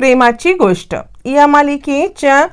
प्रेमाची गोष्ट. या मालिकेच्या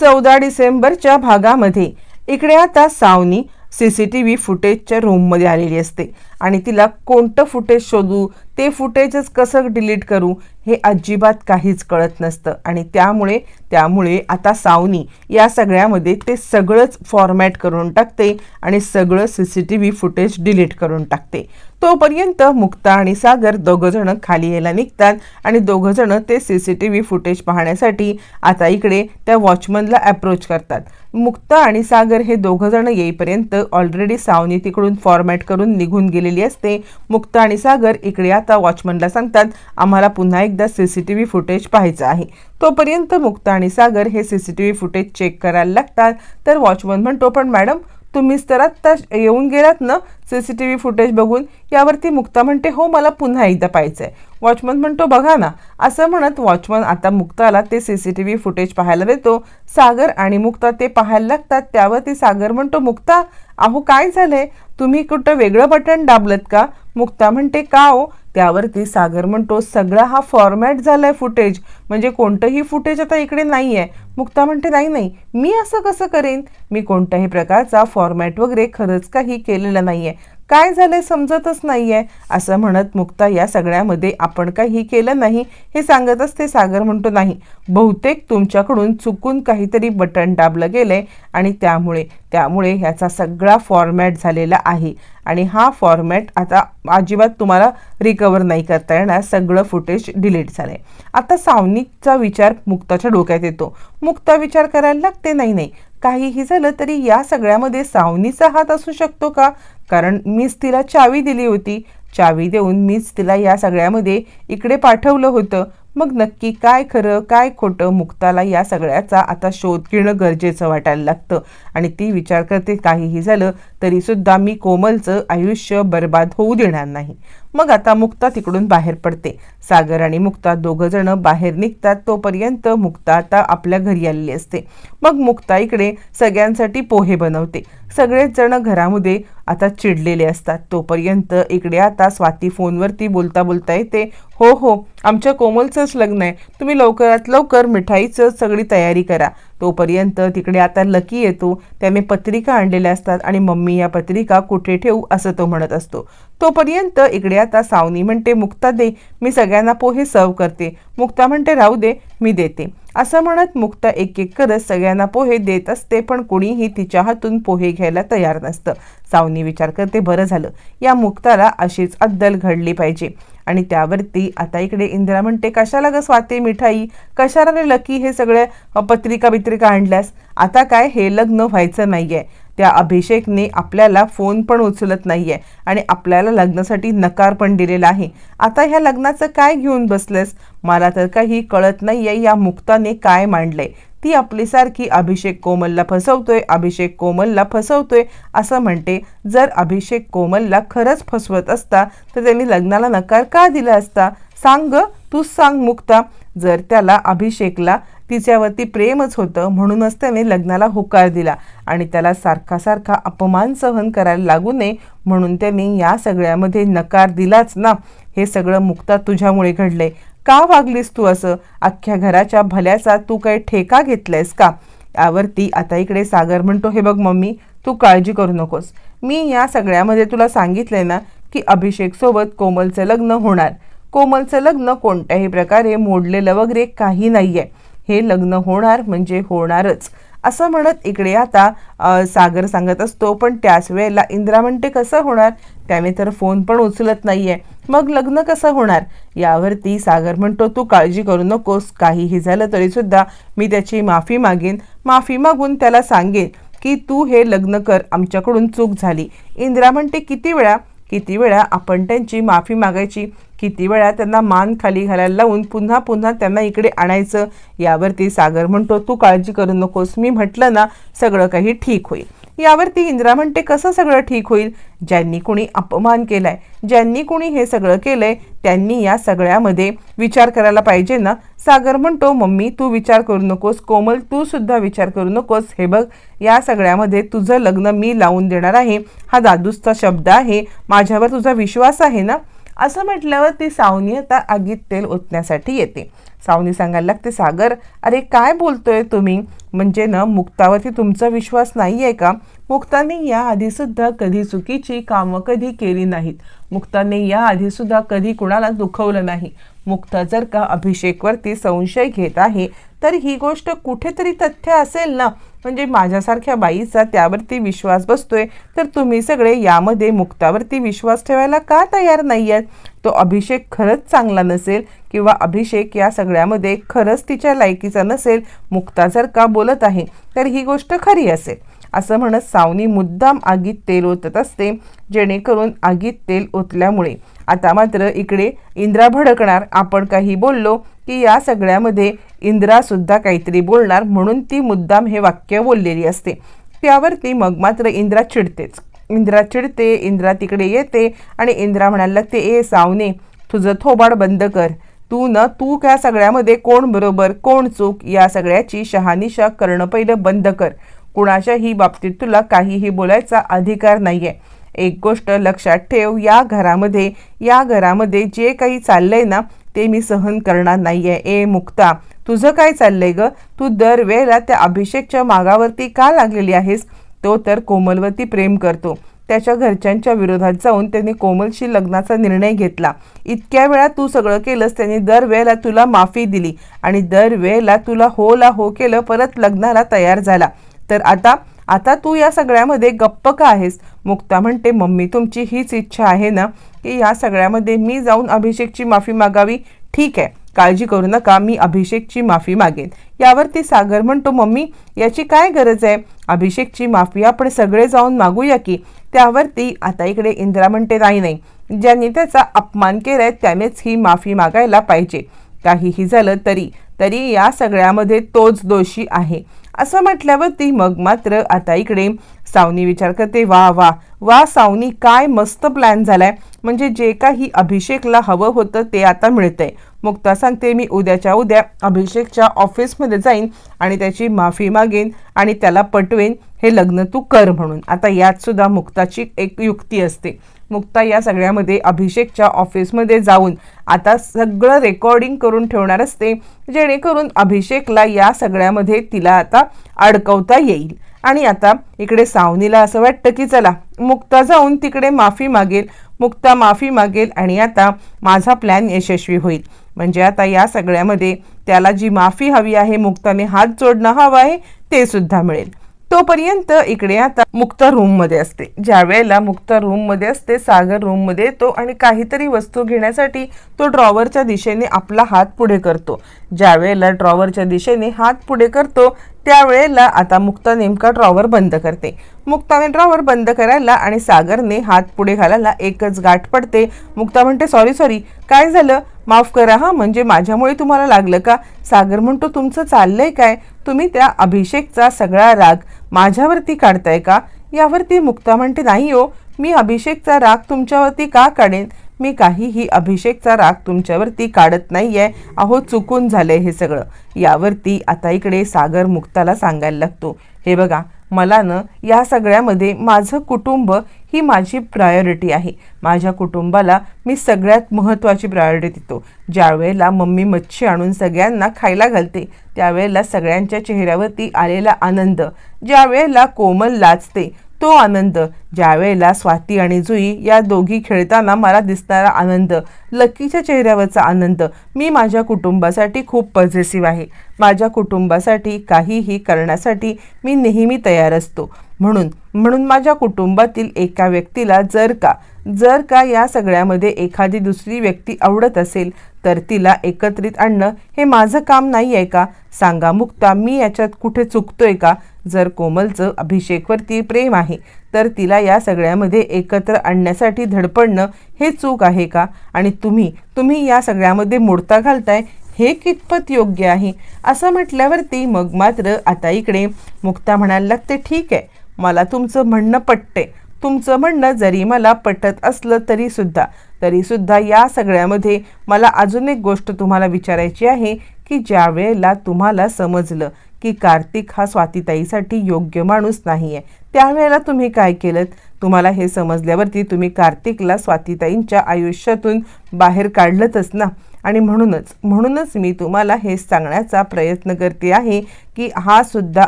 चौदा डिसेंबरच्या भागामध्ये इकडे आता Savani C C T V फुटेजच्या रूममध्ये आलेली असते आणि तिला कोणतं फुटेज शोधू ते फुटेजच कसं डिलीट करू हे अजिबात काहीच कळत नसतं. आणि त्यामुळे त्यामुळे आता सावनी या सगळ्यामध्ये ते सगळंच फॉर्मॅट करून टाकते आणि सगळं C C T V footage delete करून टाकते. तोपर्यंत मुक्ता आणि सागर दोघंजणं खाली यायला निघतात आणि दोघंजणं ते C C T V footage पाहण्यासाठी आता इकडे त्या वॉचमनला अप्रोच करतात. मुक्ता आणि सागर हे दोघंजणं येईपर्यंत ऑलरेडी सावनी तिकडून फॉर्मॅट करून निघून गेलेली असते. मुक्ता आणि सागर इकडे आता वॉचमनला सांगतात आम्हाला पुन्हा एक एकदा C C T V footage पाहायचं आहे. तोपर्यंत मुक्ता आणि सागर हे C C T V footage check करायला लागतात. तर वॉचमन म्हणतो पण मॅडम तुम्हीच तर आत्ता येऊन गेलात ना? C C T V footage बघून? यावरती मुक्ता म्हणते हो मला पुन्हा एकदा पाहायचं आहे वॉचमन म्हणतो बघा ना. असं म्हणत वॉचमन आता मुक्ताला ते C C T V footage पाहायला देतो. सागर आणि मुक्ता ते पाहायला लागतात. त्यावरती सागर म्हणतो मुक्ता अहो काय झालंय? तुम्ही कुठं वेगळं बटन दाबलत का? मुक्ता म्हणते का हो? त्यावरती सागर म्हणतो सगळा हा फॉर्मॅट झालाय फुटेज म्हणजे कोणतंही फुटेज आता इकडे नाही आहे मुक्ता म्हणते नाही नाही. मी असं कसं करेन? मी कोणत्याही प्रकारचा फॉर्मॅट वगैरे खरंच काही केलेलं नाही आहे काय झालंय समजतच नाही आहे असं म्हणत मुक्ता या सगळ्यामध्ये आपण काही केलं नाही हे सांगत असते सागर म्हणतो नाही. बहुतेक तुमच्याकडून चुकून काहीतरी बटन दाबलं गेलंय आणि त्यामुळे त्यामुळे ह्याचा सगळा फॉर्मॅट झालेला आहे. आणि हा फॉर्मॅट आता अजिबात तुम्हाला रिकवर नाही करता येणार सगळं फुटेज डिलीट झालंय. आता सावनीचा विचार मुक्ताच्या डोक्यात येतो. मुक्ता विचार करायला लागते नाही नाही काहीही झालं तरी या सगळ्यामध्ये सावनीचा हात असू शकतो का? कारण मीच तिला चावी दिली होती. चावी देऊन मीच तिला या सगळ्यामध्ये इकडे पाठवलं होतं. मग नक्की काय खरं काय खोटं मुक्ताला या सगळ्याचा आता शोध घेणं गरजेचं वाटायला लागतं. आणि ती विचार करते काहीही झालं तरीसुद्धा मी कोमलचं आयुष्य बर्बाद होऊ देणार नाही. मग आता मुक्ता तिकडून बाहेर पडते. सागर आणि मुक्ता दोघं जण बाहेर निघतात. तोपर्यंत मुक्ता आता आपल्या घरी आलेली असते. मग मुक्ता इकडे सगळ्यांसाठी पोहे बनवते. सगळेच जण घरामध्ये आता चिडलेले असतात. तोपर्यंत इकडे आता स्वाती फोनवरती बोलता बोलता येते. हो हो आमच्या कोमलचंच लग्न आहे. तुम्ही लवकरात लवकर मिठाईचं सगळी तयारी करा. तोपर्यंत तिकडे आता लकी येतो त्याने पत्रिका आणलेल्या असतात आणि मम्मी या पत्रिका कुठे ठेवू असं तो म्हणत असतो. तोपर्यंत इकडे आता सावनी म्हणते मुक्ता दे मी सगळ्यांना पोहे सर्व करते. मुक्ता म्हणते राहू दे मी देते. असं म्हणत मुक्ता एक एक करत सगळ्यांना पोहे देत असते पण कोणीही तिच्या हातून पोहे घ्यायला तयार नसतं. सावनी विचार करते बरं झालं. या मुक्ताला अशीच अद्दल घडली पाहिजे. आणि त्यावरती आता इकडे इंदिरा म्हणते कशाला ग स्वाती मिठाई? कशाला रे लकी? हे सगळे पत्रिका बित्रिका आणल्यास? आता काय? हे लग्न व्हायचं नाहीये. त्या अभिषेकने आपल्याला फोन पण उचलत नाहीये आणि आपल्याला लग्नासाठी नकार पण दिलेला आहे. आता ह्या लग्नाचं काय घेऊन बसलेस? मला तर काही कळत नाहीये या मुक्ताने काय मांडलंय. ती आपली सारखी अभिषेक कोमलला फसवतोय अभिषेक कोमलला फसवतोय असं म्हणते. जर अभिषेक कोमलला खरंच फसवत असता तर त्यांनी लग्नाला नकार का दिला असता? सांग तूच सांग मुक्ता. जर त्याला अभिषेकला तिच्यावरती प्रेमच होतं म्हणूनच त्याने लग्नाला होकार दिला. आणि त्याला सारखा सारखा अपमान सहन करायला लागू नये म्हणून त्यांनी या सगळ्यामध्ये नकार दिलाच ना. हे सगळं मुक्ता तुझ्यामुळे घडलंय. का वागलीस तू असं? अख्ख्या घराच्या भल्याचा तू काही ठेका घेतलायस का? यावरती आता इकडे सागर म्हणतो हे बघ मम्मी तू काळजी करू नकोस. मी या सगळ्यामध्ये तुला सांगितलंय ना की अभिषेकसोबत कोमलचं लग्न होणार. कोमलचं लग्न कोणत्याही प्रकारे मोडलेलं वगैरे काही नाही आहे हे लग्न होणार म्हणजे होणारच. असं म्हणत इकडे आता सागर सांगत असतो पण त्याच वेळेला इंदिरा म्हणते कसं होणार? त्याने तर फोन पण उचलत नाहीये. मग लग्न कसं होणार? यावरती सागर म्हणतो तू काळजी करू नकोस काहीही झालं तरी सुद्धा मी त्याची माफी मागेन. माफी मागून त्याला सांगेन की तू हे लग्न कर आमच्याकडून चूक झाली. इंदिरा म्हणते किती वेळा? किती वेळा आपण त्यांची माफी मागायची? किती वेळा त्यांना मान खाली घालायला लावून पुन्हा पुन्हा त्यांना इकडे आणायचं? यावरती सागर म्हणतो तू काळजी करू नकोस. मी म्हटलं ना सगळं काही ठीक होईल. यावरती इंदिरा म्हणते कसं सगळं ठीक होईल? ज्यांनी कोणी अपमान केलाय ज्यांनी कोणी हे सगळं केलंय त्यांनी या सगळ्यामध्ये विचार करायला पाहिजे ना. सागर म्हणतो मम्मी तू विचार करू नकोस. कोमल तू सुद्धा विचार करू नकोस. हे बघ या सगळ्यामध्ये तुझं लग्न मी लावून देणार आहे. हा दादूसचा शब्द आहे. माझ्यावर तुझा विश्वास आहे ना? असं म्हटल्यावर ती सावनी आता आगीत तेल ओतण्यासाठी येते. सावनी सांगायला लागते सागर अरे काय बोलतोय तुम्ही? म्हणजे ना मुक्तावरती तुमचा विश्वास नाही आहे का? मुक्ताने या आधीसुद्धा कधी चुकीची कामं कधी केली नाहीत. मुक्ताने या आधीसुद्धा कधी कुणाला दुखवलं नाही. मुक्ता जर का अभिषेकवरती संशय घेत आहे तर ही गोष्ट कुठेतरी तथ्य असेल ना? म्हणजे माझ्यासारख्या बाईचा त्यावरती विश्वास बसतोय तर तुम्ही सगळे यामध्ये मुक्तावरती विश्वास ठेवायला का तयार नाही आहेत तो अभिषेक खरंच चांगला नसेल किंवा अभिषेक या सगळ्यामध्ये खरंच तिच्या लायकीचा नसेल मुक्ता जर का बोलत आहे तर ही गोष्ट खरी असेल. असं म्हणत सावनी मुद्दाम आगीत तेल ओतत असते जेणेकरून आगीत तेल ओतल्यामुळे. आता मात्र इकडे इंद्रा भडकणार आपण काही बोललो की या सगळ्यामध्ये इंद्रासुद्धा काहीतरी बोलणार म्हणून ती मुद्दाम हे वाक्य बोललेली असते. त्यावरती मग मात्र इंद्रा चिडतेच. इंद्रा चिडते इंद्रा तिकडे येते आणि इंद्रा म्हणायला लागते ए सावने तुझं थोबाड बंद कर. तू न तू त्या सगळ्यामध्ये कोण बरोबर कोण चूक या सगळ्याची शहानिशा करणं पहिलं बंद कर. कुणाच्याही बाबतीत तुला काहीही बोलायचा अधिकार नाही आहे एक गोष्ट लक्षात ठेव या घरामध्ये या घरामध्ये जे काही चाललंय ना ते मी सहन करणार नाहीये. ए मुक्ता तुझं काय चाललंय ग? तू दरवेळेला त्या अभिषेकच्या मागावरती का लागलेली आहेस? तो तर कोमलवरती प्रेम करतो. त्याच्या घरच्यांच्या विरोधात जाऊन त्यांनी कोमलशी लग्नाचा निर्णय घेतला. इतक्या वेळा तू सगळं केलंस त्यांनी दरवेळेला तुला माफी दिली आणि दरवेळेला तुला हो ला हो केलं परत लग्नाला तयार झाला. तर आता आता तू या सगळ्यामध्ये गप्प का आहेस. मुक्ता म्हणते मम्मी तुमची हीच इच्छा आहे ना की या सगळ्यामध्ये मी जाऊन अभिषेकची माफी मागावी? ठीक आहे काळजी करू नका मी अभिषेकची माफी मागेन. यावरती सागर म्हणतो मम्मी याची काय गरज आहे? अभिषेकची माफी आपण सगळे जाऊन मागूया की? त्यावरती आता इकडे इंदिरा म्हणते नाही नाही ज्यांनी त्याचा अपमान केलाय त्यानेच ही माफी मागायला पाहिजे. काहीही झालं तरी तरी या सगळ्यामध्ये तोच दोषी आहे. असं म्हटल्यावरती मग मात्र आता इकडे. सावनी विचार करते वा वा वा सावनी काय मस्त प्लॅन झालाय. म्हणजे जे काही अभिषेकला हवं होतं ते आता मिळतंय. मुक्ता सांगते मी उद्याच्या उद्या अभिषेकच्या ऑफिसमध्ये जाईन आणि त्याची माफी मागेन आणि त्याला पटवेन. हे लग्न तू कर म्हणून. आता यात सुद्धा मुक्ताची एक युक्ती असते. मुक्ता या सगळ्यामध्ये अभिषेकच्या ऑफिसमध्ये जाऊन आता सगळं रेकॉर्डिंग करून ठेवणार असते जेणेकरून अभिषेकला या सगळ्यामध्ये तिला आता अडकवता येईल. आणि आता इकडे सावनीला असं वाटतं की चला मुक्ता जाऊन तिकडे माफी मागेल. मुक्ता माफी मागेल आणि आता माझा प्लॅन यशस्वी होईल. म्हणजे आता या सगळ्यामध्ये त्याला जी माफी हवी आहे मुक्ताने हात जोडणं हवं आहे ते सुद्धा मिळेल. तोपर्यंत इकडे आता मुक्ता रूममध्ये असते. ज्या वेळेला मुक्ता रूममध्ये असते सागर रूममध्ये येतो आणि काहीतरी वस्तू घेण्यासाठी तो ड्रॉवरच्या दिशेने आपला हात पुढे करतो. ज्या वेळेला ड्रॉवरच्या दिशेने हात पुढे करतो त्यावेळेला आता मुक्ता नेमका ड्रॉवर बंद करते. मुक्ताने ड्रॉवर बंद करायला आणि सागरने हात पुढे घालायला एकच गाठ पडते. मुक्ता म्हणते सॉरी सॉरी काय झालं? माफ करा हा म्हणजे माझ्यामुळे तुम्हाला लागलं का? सागर म्हणतो तुमचं चाललंय काय? तुम्ही त्या अभिषेकचा सगळा राग माझ्यावरती काढताय का? यावरती मुक्ता म्हणते नाही हो मी अभिषेकचा राग तुमच्यावरती का काढेन? मी काहीही अभिषेकचा राग तुमच्यावरती काढत नाही आहे अहो चुकून झालंय हे सगळं. यावरती आता इकडे सागर मुक्ताला सांगायला लागतो हे बघा मला न या सगळ्यामध्ये माझं कुटुंब ही माझी प्रायोरिटी आहे. माझ्या कुटुंबाला मी सगळ्यात महत्त्वाची प्रायोरिटी देतो. ज्यावेळेला मम्मी मच्छी आणून सगळ्यांना खायला घालते त्यावेळेला सगळ्यांच्या चेहऱ्यावरती आलेला आनंद. ज्यावेळेला कोमल लाचते तो आनंद ज्या वेळेला स्वाती आणि जुई या दोघी खेळताना मला दिसणारा आनंद लकीच्या चेहऱ्यावरचा आनंद मी माझ्या कुटुंबासाठी खूप पॉझिटिव्ह आहे. माझ्या कुटुंबासाठी काहीही करण्यासाठी मी नेहमी तयार असतो. म्हणून म्हणून माझ्या कुटुंबातील एका व्यक्तीला जर का जर का या सगळ्यामध्ये एखादी दुसरी व्यक्ती आवडत असेल तर तिला एकत्रित आणणं हे माझं काम नाही आहे का? सांगा मुक्ता मी याच्यात कुठे चुकतोय का? जर कोमलचं अभिषेकवरती प्रेम आहे तर तिला या सगळ्यामध्ये एकत्र आणण्यासाठी धडपडणं हे चूक आहे का? आणि तुम्ही तुम्ही या सगळ्यामध्ये मोडता घालताय हे कितपत योग्य आहे? असं म्हटल्यावरती मग मात्र आता इकडे. मुक्ता म्हणायला लागते ठीक आहे. मला तुमचं म्हणणं पटते तुमचं म्हणणं जरी मला पटत असलं तरीसुद्धा तरीसुद्धा या सगळ्यामध्ये मला अजून एक गोष्ट तुम्हाला विचारायची आहे की ज्या वेळेला तुम्हाला समजलं की कार्तिक हा स्वातीताईसाठी योग्य माणूस नाही आहे त्यावेळेला तुम्ही काय केलं तुम्हाला हे समजल्यावरती तुम्ही कार्तिकला स्वातीताईंच्या आयुष्यातून बाहेर काढलंतच ना. आणि म्हणूनच म्हणूनच मी तुम्हाला हे सांगण्याचा प्रयत्न करते आहे की हा सुद्धा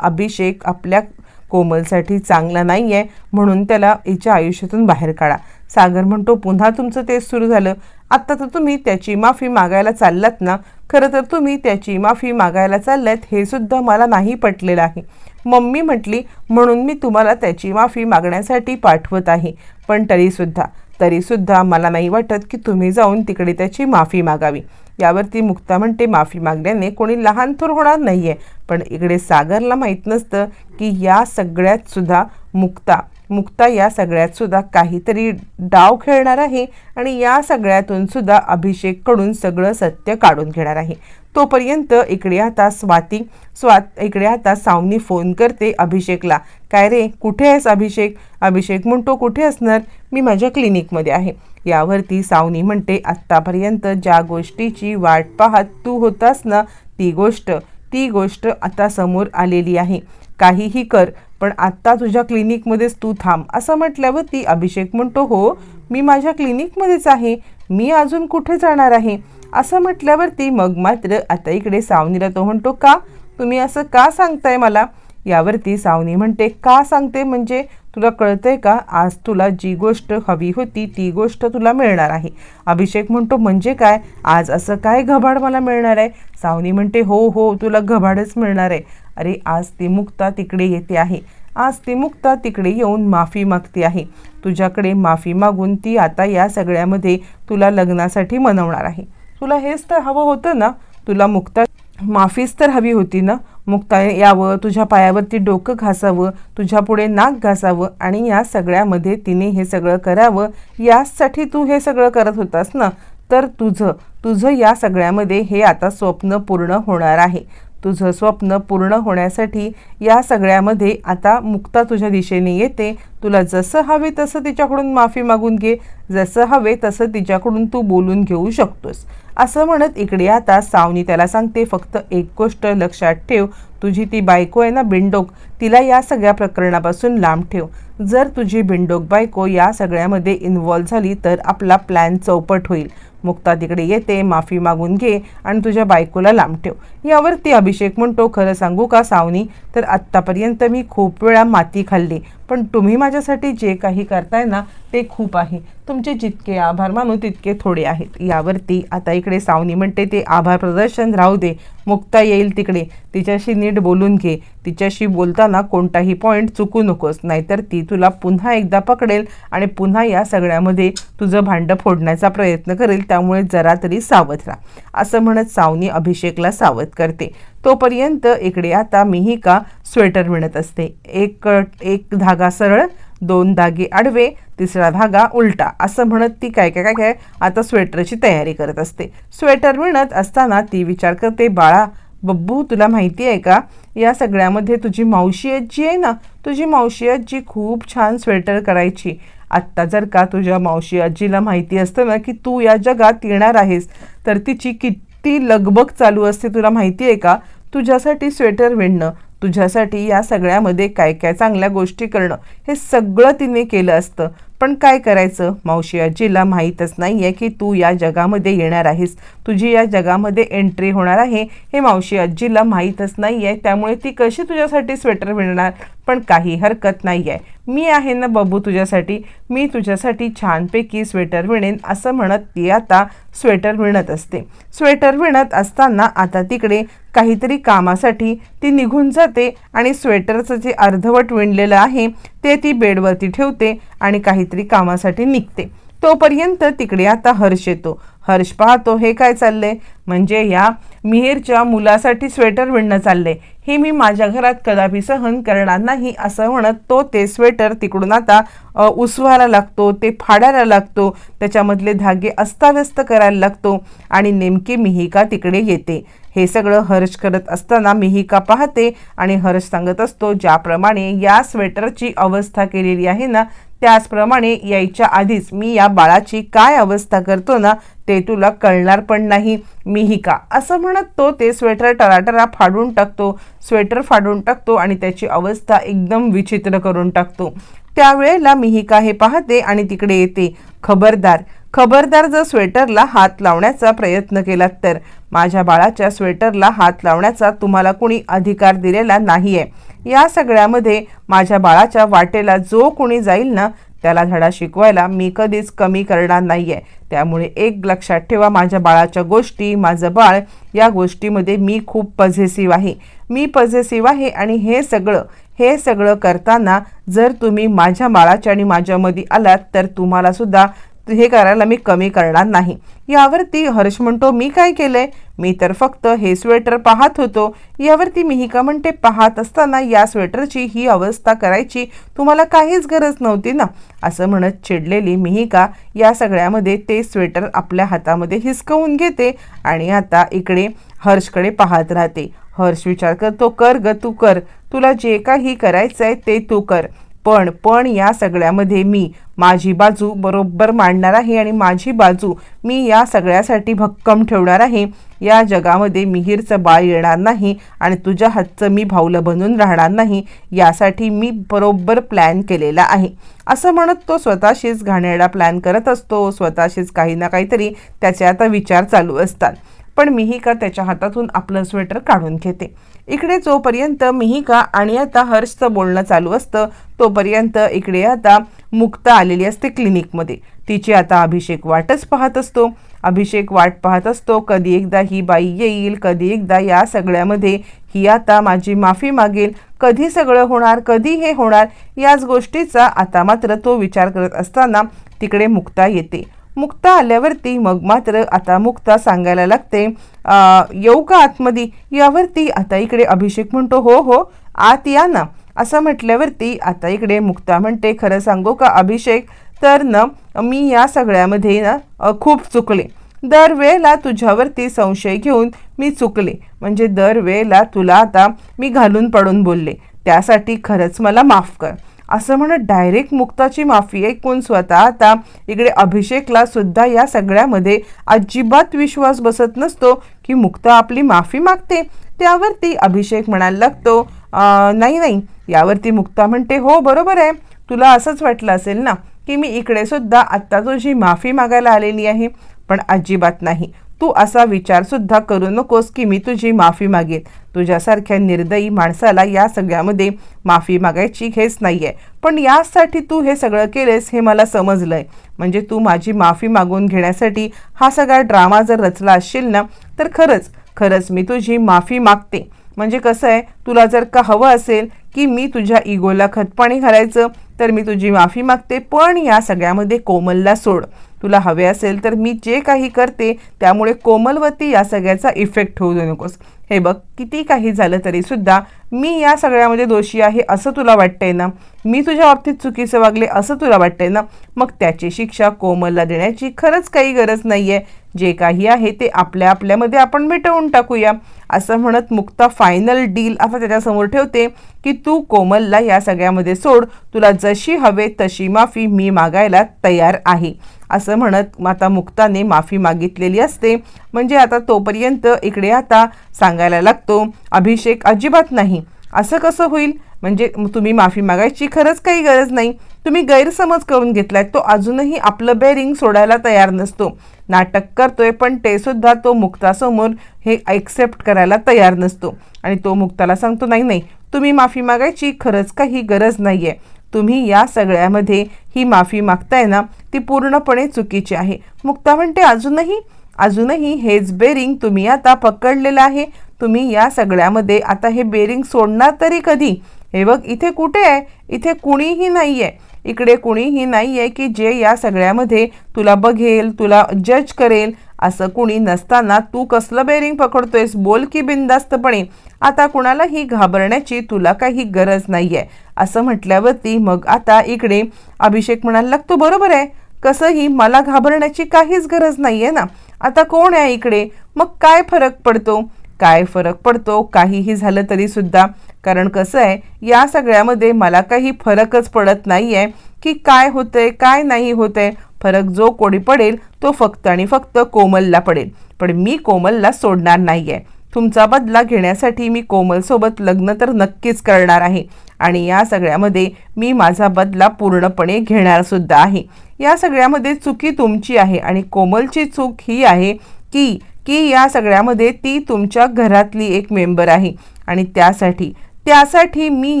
अभिषेक आपल्या कोमलसाठी चांगला नाही आहे म्हणून त्याला हिच्या आयुष्यातून बाहेर काढा. सागर म्हणतो पुन्हा तुमचं तेच सुरू झालं. आत्ता तर तुम्ही त्याची माफी मागायला चाललात ना? खरं तर तुम्ही त्याची माफी मागायला चालल्यात हे सुद्धा मला नाही पटलेलं आहे. मम्मी म्हटली म्हणून मी तुम्हाला त्याची माफी मागण्यासाठी पाठवत आहे. पण तरीसुद्धा तरीसुद्धा मला नाही वाटत की तुम्ही जाऊन तिकडे त्याची माफी मागावी. यावरती मुक्ता म्हणते माफी मागण्याने कोणी लहान थोर होणार नाही आहे पण इकडे सागरला माहीत नसतं की या सगळ्यात सुद्धा मुक्ता. मुक्ता या सगळ्यात सुद्धा काहीतरी डाव खेळणार आहे आणि या सगळ्यातून सुद्धा अभिषेककडून सगळं सत्य काढून घेणार आहे. तोपर्यंत इकडे आता स्वाती स्वात इकडे आता सावनी फोन करते अभिषेकला. काय रे कुठे आहेस अभिषेक? अभिषेक म्हणतो कुठे असणार? मी माझ्या क्लिनिकमध्ये आहे. यावरती सावनी म्हणते आत्तापर्यंत ज्या गोष्टीची वाट पाहत तू होतास ना ती गोष्ट ती गोष्ट आता समोर आलेली आहे. काहीही कर पण आत्ता तुझ्या क्लिनिकमध्येच तू थांब असं म्हटल्यावर ती अभिषेक म्हणतो हो मी माझ्या क्लिनिकमध्येच आहे मी अजून कुठे जाणार आहे? असं म्हटल्यावरती मग मात्र आता इकडे सावनीला तो म्हणतो का? तुम्ही असं का सांगताय मला? यावरती सावनी म्हणते का सांगते? म्हणजे तुला कळतंय का? आज तुला जी गोष्ट हवी होती ती गोष्ट तुला मिळणार आहे. अभिषेक म्हणतो म्हणजे काय? आज असं काय घबाड मला मिळणार आहे? सावनी म्हणते हो हो तुला घबाडच मिळणार आहे. अरे आज ती मुक्ता तिकडे येते आहे. आज ती मुक्ता तिकडे येऊन माफी मागते आहे. तुझ्याकडे माफी मागून ती आता या सगळ्यामध्ये तुला लग्नासाठी मनवणार आहे. तुला हेच तर हवं होतं ना? तुला मुक्ता माफीच तर हवी होती ना? मुक्ता यावं तुझ्या पायावरती डोकं घासावं तुझ्या पुढे नाक घासावं आणि या सगळ्यामध्ये तिने हे सगळं करावं यासाठी तू हे सगळं करत होतास ना? तर तुझं तुझं या सगळ्यामध्ये हे आता स्वप्न पूर्ण होणार आहे. तुझं स्वप्न पूर्ण होण्यासाठी या सगळ्यामध्ये आता मुक्ता तुझ्या दिशेने येते. तुला जसं हवे तसं तिच्याकडून माफी मागून घे. जसं हवे तसं तिच्याकडून तू बोलून घेऊ शकतोस. असं म्हणत इकडे आता सावनी त्याला सांगते फक्त एक गोष्ट लक्षात ठेव. तुझी ती बायको आहे ना बिंडोक तिला या सगळ्या प्रकरणापासून लांब ठेव. जर तुझी बिंडोक बायको या सगळ्यामध्ये इन्व्हॉल्व झाली तर आपला प्लॅन चौपट होईल. मुक्ता तिकडे येते माफी मागून घे आणि तुझ्या बायकोला लांब ठेव यावरती अभिषेक म्हणतो खरं सांगू का सावनी? तर आत्तापर्यंत मी खूप वेळा माती खाल्ली. पण तुम्ही माझ्यासाठी जे काही करताय ना ते खूप आहे. तुमचे जितके आभार मानू तितके थोडे आहेत. यावरती आता इकडे सावनी म्हणते ते आभार प्रदर्शन राहू दे. मुक्ता येईल तिकडे. तिच्याशी नीट बोलून घे. तिच्याशी बोलताना कोणताही पॉईंट चुकू नकोस. नाहीतर ती तुला पुन्हा एकदा पकडेल आणि पुन्हा या सगळ्यामध्ये तुझं भांडं फोडण्याचा प्रयत्न करेल. त्यामुळे जरा तरी सावध राहा. असं म्हणत सावनी अभिषेकला सावध करते. तोपर्यंत इकडे आता मीही का स्वेटर विणत असते. एक एक धागा सरळ दोन धागे आडवे तिसरा धागा उलटा. असं म्हणत ती काय काय काय काय आता स्वेटरची तयारी करत असते. स्वेटर विणत असताना ती विचार करते बाळा बब्बू तुला माहिती आहे का? या सगळ्यामध्ये तुझी मावशी आजी आहे ना? तुझी मावशी आजी खूप छान स्वेटर करायची. आत्ता जर का तुझ्या मावशी आजीला माहिती असतं ना की तू या जगात येणार आहेस तर तिची किती लगबग चालू असते तुला माहिती आहे का? तुझ्यासाठी स्वेटर विणणं तुझ्यासाठी या सगळ्यामध्ये काय काय चांगल्या गोष्टी करणं हे सगळं तिने केलं असतं. पण काय करायचं? मावशी आजीला माहीतच नाही आहे की तू या जगामध्ये येणार आहेस. तुझी या जगामध्ये एंट्री होणार आहे हे मावशी आजीला माहीतच नाही आहे त्यामुळे ती कशी तुझ्यासाठी स्वेटर विणणार? पण काही हरकत नाही आहे मी आहे ना बबू तुझ्यासाठी? मी तुझ्यासाठी छानपैकी स्वेटर विणेन असं म्हणत ती आता स्वेटर विणत असते. स्वेटर विणत असताना आता तिकडे काहीतरी कामासाठी ती निघून जाते आणि स्वेटरचं जे अर्धवट विणलेलं आहे ते ती बेडवरती ठेवते आणि काहीतरी कामासाठी निघते. तोपर्यंत तिकडे आता हर्ष येतो. हर्ष पाहतो हे काय चाललंय? म्हणजे या मिहीरच्या मुलासाठी स्वेटर विणणं चाललंय. हे मी माझ्या घरात कदापि सहन करणार नाही असं म्हणत तो ते स्वेटर तिकडून आता उसवायला लागतो ते फाडायला लागतो त्याच्यामधले धागे अस्ताव्यस्त करायला लागतो आणि नेमकी मिहिका तिकडे येते. हे सगळं हर्ष करत असताना मिहिका पाहते आणि हर्ष सांगत असतो ज्याप्रमाणे या स्वेटरची अवस्था केलेली आहे ना त्याचप्रमाणे यायच्या आधीच मी या बाळाची काय अवस्था करतो ना ते तुला कळणार पण नाही. मिहिका असं म्हणत तो ते स्वेटर टराटरा फाडून टाकतो स्वेटर फाडून टाकतो आणि त्याची अवस्था एकदम विचित्र करून टाकतो. त्यावेळेला मिहिका हे पाहते आणि तिकडे येते. खबरदार. खबरदार जर स्वेटरला हात लावण्याचा प्रयत्न केलात तर. माझ्या बाळाच्या स्वेटरला हात लावण्याचा तुम्हाला कुणी अधिकार दिलेला नाही आहे या सगळ्यामध्ये माझ्या बाळाच्या वाटेला जो कोणी जाईल ना त्याला धडा शिकवायला मी कधीच कमी करणार नाही आहे त्यामुळे एक लक्षात ठेवा माझ्या बाळाच्या गोष्टी माझं बाळ. या गोष्टीमध्ये मी खूप पझेसिव्ह आहे. मी पझेसिव्ह आहे आणि हे सगळं हे सगळं करताना जर तुम्ही माझ्या माळाच्या आणि माझ्यामध्ये आलात तर तुम्हाला सुद्धा हे करायला मी कमी करणार नाही. यावरती हर्ष म्हणतो मी काय केलंय? मी तर फक्त हे स्वेटर पाहत होतो. यावरती मिहिका म्हणते पाहत असताना या स्वेटरची ही अवस्था करायची तुम्हाला काहीच गरज नव्हती ना? असं म्हणत चिडलेली मिहिका या सगळ्यामध्ये ते स्वेटर आपल्या हातामध्ये हिसकवून घेते आणि आता इकडे हर्षकडे पाहत राहते. हर्ष विचार करतो कर ग तू कर. तुला जे काही करायचं आहे ते तू कर. पण पण या सगळ्यामध्ये मी माझी बाजू बरोबर मांडणार आहे आणि माझी बाजू मी या सगळ्यासाठी भक्कम ठेवणार आहे. या जगामध्ये मिहीरचं बाळ येणार नाही आणि तुझ्या हातचं मी भाऊलं बनून राहणार नाही. यासाठी मी बरोबर प्लॅन केलेला आहे. असं म्हणत तो स्वतःशीच घाणेरडा प्लॅन करत असतो. स्वतःशीच काही ना काहीतरी त्याचे आता विचार चालू असतात. पण मिहिका त्याच्या हातातून आपलं स्वेटर काढून घेते. इकडे जोपर्यंत मिहिका आणि आता हर्षचं बोलणं चालू असतं तोपर्यंत इकडे आता मुक्ता आलेली असते क्लिनिकमध्ये. तिची आता अभिषेक वाटच पाहत असतो. अभिषेक वाट पाहत असतो कधी एकदा ही बाई येईल कधी एकदा या सगळ्यामध्ये ही आता माझी माफी मागेल कधी सगळं होणार कधी हे होणार याच गोष्टीचा आता मात्र तो विचार करत असताना तिकडे मुक्ता येते. मुक्ता आल्यावरती मग मात्र आता मुक्ता सांगायला लागते येऊ का आतमध्ये? यावरती आता इकडे अभिषेक म्हणतो हो हो आत या ना. असं म्हटल्यावरती आता इकडे मुक्ता म्हणते खरं सांगू का अभिषेक? तर ना मी या सगळ्यामध्ये ना खूप चुकले. दरवेळेला तुझ्यावरती संशय घेऊन मी चुकले. म्हणजे दरवेळेला तुला आता मी घालून पडून बोलले. त्यासाठी खरंच मला माफ कर. असं म्हणत डायरेक्ट मुक्ताची माफी ऐकून स्वतः आता इकडे अभिषेकला सुद्धा या सगळ्यामध्ये अजिबात विश्वास बसत नसतो की मुक्ता आपली माफी मागते. त्यावरती अभिषेक म्हणायला लागतो नाही नाही. यावरती मुक्ता म्हणते हो बरोबर आहे. तुला असंच वाटलं असेल ना की मी इकडे सुद्धा आत्ता तुझी माफी मागायला आलेली आहे पण अजिबात नाही. तू असा विचारसुद्धा करू नकोस की मी तुझी माफी मागेन. तुझ्यासारख्या निर्दयी माणसाला या सगळ्यामध्ये माफी मागायची हेच नाही आहे पण यासाठी तू हे सगळं केलेस हे मला समजलं आहे म्हणजे तू माझी माफी मागून घेण्यासाठी हा सगळा ड्रामा जर रचला असशील ना तर खरंच खरंच मी तुझी माफी मागते. म्हणजे कसं आहे तुला जर का हवं असेल की मी तुझ्या इगोला खतपाणी घालायचं तर मी तुझी माफी मागते. पण या सगळ्यामध्ये कोमलला सोड. तुला हवे असेल तर मी जे काही करते त्यामुळे कोमलवती या सगळ्याचा इफेक्ट होऊ देऊ नकोस. हे बघ किती काही झालं तरी सुद्धा मी या सगळ्यामध्ये दोषी आहे असं तुला वाटतंय ना? मी तुझ्या बाबतीत चुकीचं वागले असं तुला वाटतंय ना? मग त्याची शिक्षा कोमलला देण्याची खरंच काही गरज नाही आहे जे काही आहे ते आपल्या आपल्यामध्ये आपण मिटवून टाकूया. असं म्हणत मुक्ता फायनल डील आता त्याच्यासमोर ठेवते की तू कोमलला या सगळ्यामध्ये सोड. तुला जशी हवे तशी माफी मी मागायला तयार आहे. असं म्हणत माता मुक्ताने माफी मागितलेली असते. म्हणजे आता तोपर्यंत इकडे आता सांगायला लागतो अभिषेक अजिबात नाही. असं कसं होईल? म्हणजे तुम्ही माफी मागायची खरंच काही गरज नाही. तुम्ही गैरसमज करून घेतलाय तो अजूनही आपलं बेरिंग सोडायला तयार नसतो. नाटक करतोय पण ते सुद्धा तो मुक्तासमोर हे ॲक्सेप्ट करायला तयार नसतो. आणि तो मुक्ताला सांगतो नाही नाही तुम्ही माफी मागायची खरंच काही गरज नाही आहे तुम्ही या सगळ्यामध्ये ही माफी मागताय ना ती पूर्णपणे चुकीची आहे. मुक्ता म्हणते अजूनही अजूनही हेच बेरिंग तुम्ही आता पकडलेलं आहे. तुम्ही या सगळ्यामध्ये आता हे बेरिंग सोडणार तरी कधी? हे बघ इथे कुठे आहे? इथे कुणीही नाही आहे इकडे कुणीही नाही आहे की जे या सगळ्यामध्ये तुला बघेल तुला जज करेल असं कुणी नसताना तू कसलं बेरिंग पकडतोयस? बोल की बिंदास्तपणे आता कुणालाही घाबरण्याची तुला काही गरज नाही आहे असं म्हटल्यावरती मग आता इकडे अभिषेक म्हणायला लागतो बरोबर आहे. कसंही मला घाबरण्याची काहीच गरज नाही आहे ना. आता कोण आहे इकडे? मग काय फरक पडतो? काय फरक पडतो काहीही झालं तरी सुद्धा कारण कसं आहे या सगळ्यामध्ये मला काही फरकच पडत नाही आहे की काय होतंय काय नाही होतंय. फरक जो कोणी पडेल तो फक्त आणि फक्त कोमलला पडेल. पण मी कोमलला सोडणार नाही आहे तुमचा बदला घेण्यासाठी मी कोमलसोबत लग्न तर नक्कीच करणार आहे. आणि या सगळ्यामध्ये मी माझा बदला पूर्णपणे घेणारसुद्धा आहे. या सगळ्यामध्ये चुकी तुमची आहे आणि कोमलची चूक ही आहे की की या सगळ्यामध्ये ती तुमच्या घरातली एक मेंबर आहे. आणि त्यासाठी त्यासाठी मी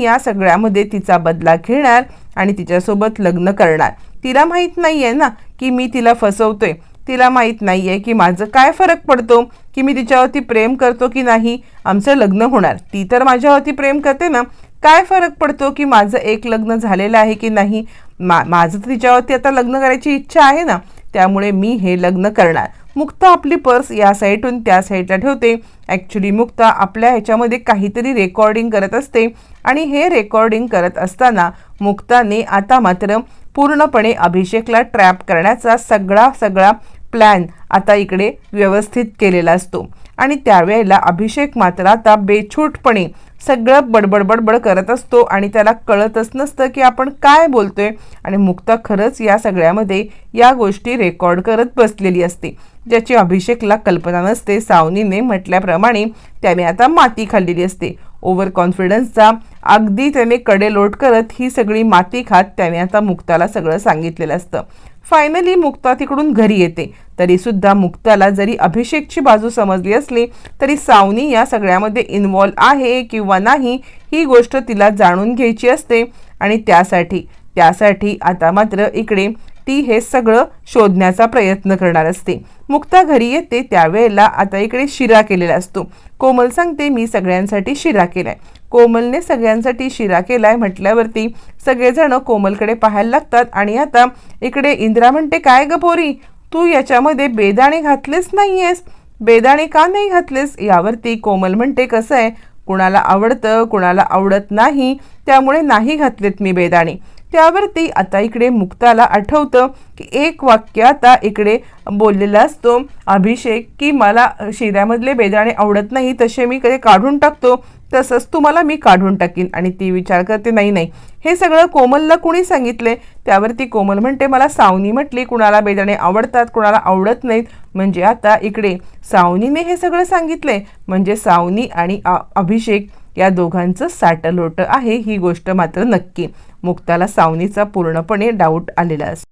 या सगळ्यामध्ये तिचा बदला घेणार आणि तिच्यासोबत लग्न करणार. तिला माहीत नाही आहे ना की मी तिला फसवतोय. तिला माहीत नाही आहे की माझं काय फरक पडतो की मी तिच्यावरती प्रेम करतो की नाही. आमचं लग्न होणार. ती तर माझ्यावरती प्रेम करते ना. काय फरक पडतो की माझं एक लग्न झालेलं आहे की नाही? मा माझं तर तिच्यावरती आता लग्न करायची इच्छा आहे ना. त्यामुळे मी हे लग्न करणार. मुक्ता आपली पर्स या साईडहून त्या साईडला ठेवते. ॲक्च्युली मुक्ता आपल्या ह्याच्यामध्ये काहीतरी रेकॉर्डिंग करत असते. आणि हे रेकॉर्डिंग करत असताना मुक्ताने आता मात्र पूर्णपणे अभिषेकला ट्रॅप करण्याचा सगळा सगळा प्लॅन आता इकडे व्यवस्थित केलेला असतो. आणि त्यावेळेला अभिषेक मात्र आता बेछूटपणे सगळं बडबड बडबड करत असतो आणि त्याला कळतच नसतं की आपण काय बोलतोय. आणि मुक्ता खरंच या सगळ्यामध्ये या गोष्टी रेकॉर्ड करत बसलेली असते. ज्याची अभिषेकला कल्पना नसते. सावनीने म्हटल्याप्रमाणे त्याने आता माती खाल्लेली असते. ओव्हर कॉन्फिडन्सचा अगदी त्याने कडेलोट करत ही सगळी माती खात त्याने आता मुक्ताला सगळं सांगितलेलं असतं. फायनली मुक्ता तिकडून घरी येते. तरीसुद्धा मुक्ताला जरी अभिषेकची बाजू समजली असली तरी सावनी या सगळ्यामध्ये इन्वॉल्व आहे किंवा नाही ही गोष्ट तिला जाणून घ्यायची असते. आणि त्यासाठी त्यासाठी आता मात्र इकडे ती हे सगळं शोधण्याचा प्रयत्न करणार असते. मुक्ता घरी येते त्यावेळेला आता इकडे शिरा केलेला असतो. कोमल सांगते मी सगळ्यांसाठी शिरा केलाय. कोमलने सगळ्यांसाठी शिरा केलाय म्हटल्यावरती सगळेजण कोमलकडे पाहायला लागतात. आणि आता इकडे इंदिरा म्हणते काय ग पोरी तू याच्यामध्ये बेदाणे घातलेच नाहीयेस. बेदाणे का नाही घातलेस? यावरती कोमल म्हणते कसं आहे कुणाला आवडतं कुणाला आवडत नाही त्यामुळे नाही घातलेत मी बेदाणे. त्यावरती आता इकडे मुक्ताला आठवतं की एक वाक्य आता इकडे बोललेला असतो अभिषेक की मला शिऱ्यामधले बेदाणे आवडत नाही तसे मी कधी काढून टाकतो तसंच तुम्हाला मी काढून टाकीन आणि ती विचार करते नाही नाही हे सगळं कोमलला कुणी सांगितले? त्यावरती कोमल म्हणते मला सावनी म्हटली कुणाला बेदाणे आवडतात कुणाला आवडत नाहीत. म्हणजे आता इकडे सावनीने हे सगळं सांगितले. म्हणजे सावनी आणि अभिषेक या दोघांचं साटलोट आहे ही गोष्ट मात्र नक्की. मुक्ताला सावनीचा पूर्णपणे डाऊट आलेला असतो.